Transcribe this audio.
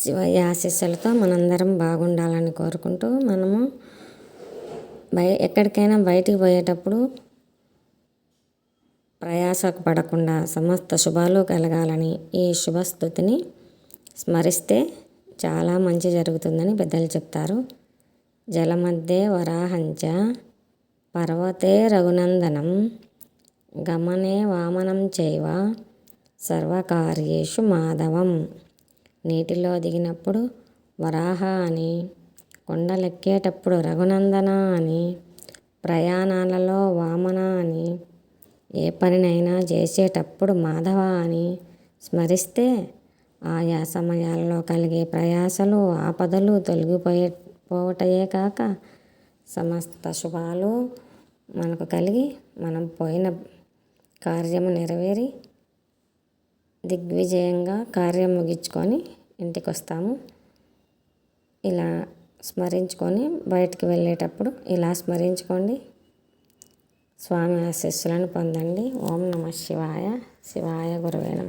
శివయ్య ఆశీస్సులతో మనందరం బాగుండాలని కోరుకుంటూ మనము బయ ఎక్కడికైనా బయటికి పోయేటప్పుడు ప్రయాసకు పడకుండా సమస్త శుభాలు కలగాలని ఈ శుభస్థుతిని స్మరిస్తే చాలా మంచి జరుగుతుందని పెద్దలు చెప్తారు. జలమధ్యే వరాహంచ పర్వతే రఘునందనం గమనే వామనం చైవ సర్వకార్యేషు మాధవం. నీటిలో దిగినప్పుడు వరాహ అని కొండలెక్కేటప్పుడు రఘునందన అని ప్రయాణాలలో వామన అని ఏ పనినైనా చేసేటప్పుడు మాధవ అని స్మరిస్తే ఆయా సమయాల్లో కలిగే ప్రయాసలు ఆపదలు తొలగిపోయే పోవటయే కాక సమస్త శుభాలు మనకు కలిగి మనం పోయిన కార్యము నెరవేరి దిగ్విజయంగా కార్యం ముగించుకొని ఇంటికి వస్తాము ఇలా స్మరించుకొని బయటికి వెళ్ళేటప్పుడు ఇలా స్మరించుకోండి. స్వామి ఆశీస్సులను పొందండి. ఓం నమ శివాయ. శివాయ గురువే నమ.